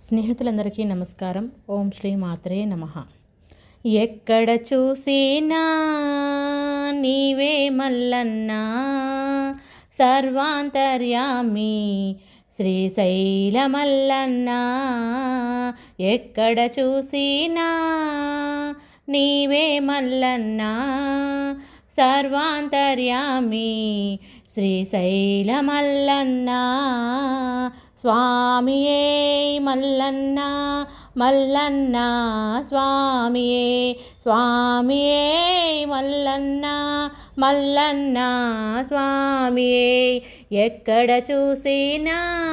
స్నేహితులందరికీ నమస్కారం. ఓం శ్రీ మాత్రే నమ. ఎక్కడ చూసినా నీవే మల్లన్నా సర్వాంతర్యామి శ్రీశైల మల్లన్నా ఎక్కడ చూసినా నీవే మల్లన్నా సర్వాంతర్యామి శ్రీశైలమల్లన్నా స్వామియే మల్లన్న మల్లన్న స్వామియే స్వామియే మల్లన్న మల్లన్న స్వామియే ఎక్కడ చూసినా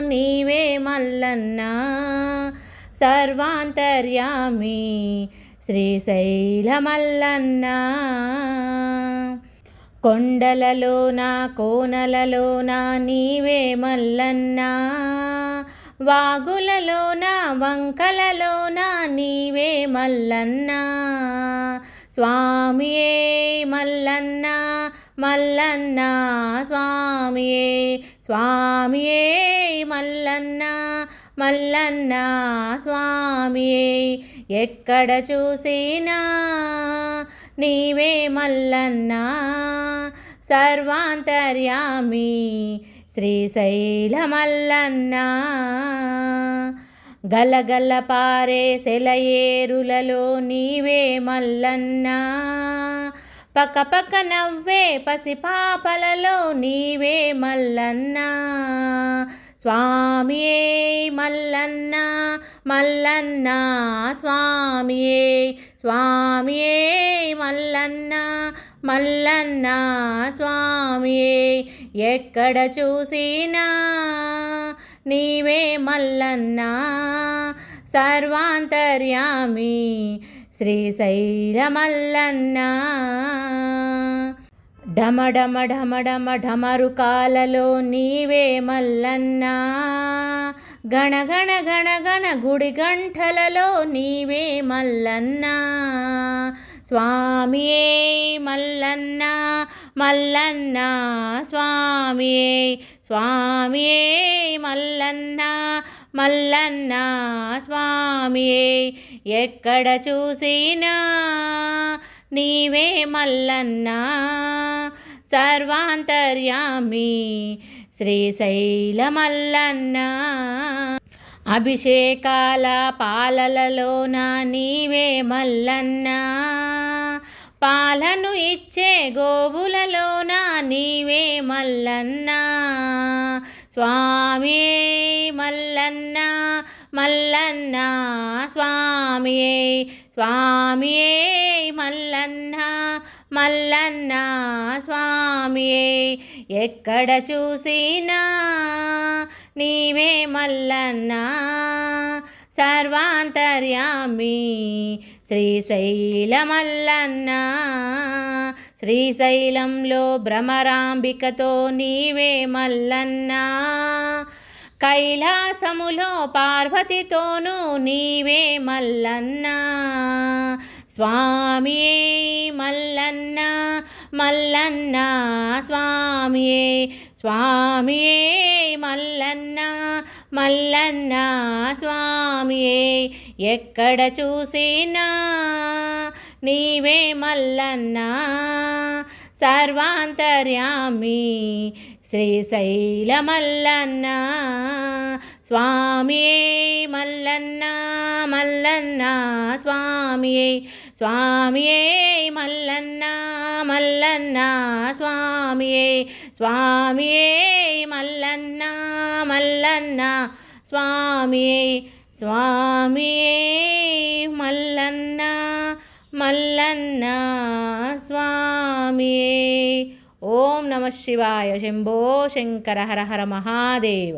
నీవే మల్లన్న. సర్వాంతర్యామి శ్రీశైలమల్లన్నా. కొండలలోన కోనలలోన నీవే మల్లన్నా. వాగులలోన వంకలలోన నీవే మల్లన్నా. స్వామియే మల్లన్న మల్లన్న స్వామియే స్వామియే మల్లన్న మల్లన్న స్వామియే. ఎక్కడ చూసినా నీవే మల్లన్నా సర్వాంతర్యామి శ్రీశైల మల్లన్నా గలగల పారే సెలయేరులలో నీవే మల్లన్నా. పక్క పక్క నవ్వే పసిపాపలలో నీవే మల్లన్నా. స్వామియే మల్లన్న మల్లన్న స్వామియే స్వామియే మల్లన్న మల్లన్న స్వామియే ఎక్కడ చూసినా నీవే మల్లన్న. సర్వాంతర్యామి శ్రీశైల మల్లన్న. ఢమఢమ ఢమఢమ ఢమరుకాలలో నీవే మల్లన్నా. గణగణ గణగణ గుడి గంటలలో నీవే మల్లన్నా. స్వామియే మల్లన్న మల్లన్న స్వామియే స్వామియే మల్లన్న మల్లన్న స్వామియే. ఎక్కడ చూసినా నీవే మల్లన్నా సర్వాంతర్యామి శ్రీశైల మల్లన్న అభిషేకాల పాలలలోన నీవే మల్లన్నా. పాలను ఇచ్చే గోవులలోన నీవే మల్లన్నా. స్వామియే మల్లన్న మల్లన్న స్వామియే స్వామియే మల్లన్న మల్లన్న స్వామియే. ఎక్కడ చూసినా నీవే మల్లన్న సర్వాంతర్యామి. శ్రీశైల మల్లన్న శ్రీశైలంలో భ్రమరాంబికతో నీవే మల్లన్నా. కైలాసములో పార్వతితోనూ నీవే మల్లన్నా. స్వామియే మల్లన్న మల్లన్న స్వామియే స్వామియే మల్లన్న మల్లన్న స్వామియే ఎక్కడ చూసినా నీవే మల్లన్నా. సర్వాంతర్యామి శ్రీశైల మల్లన్న స్వామియే మల్లన్న మల్లన్న స్వామియే స్వామియే మల్లన్న మల్లన్న స్వామియే స్వామియే మల్లన్న మల్లన్న స్వామియే స్వామియే మల్లన్న మల్లన్న స్వామి ఓం నమ శివాయ శంభో శంకర హర హర మహాదేవ.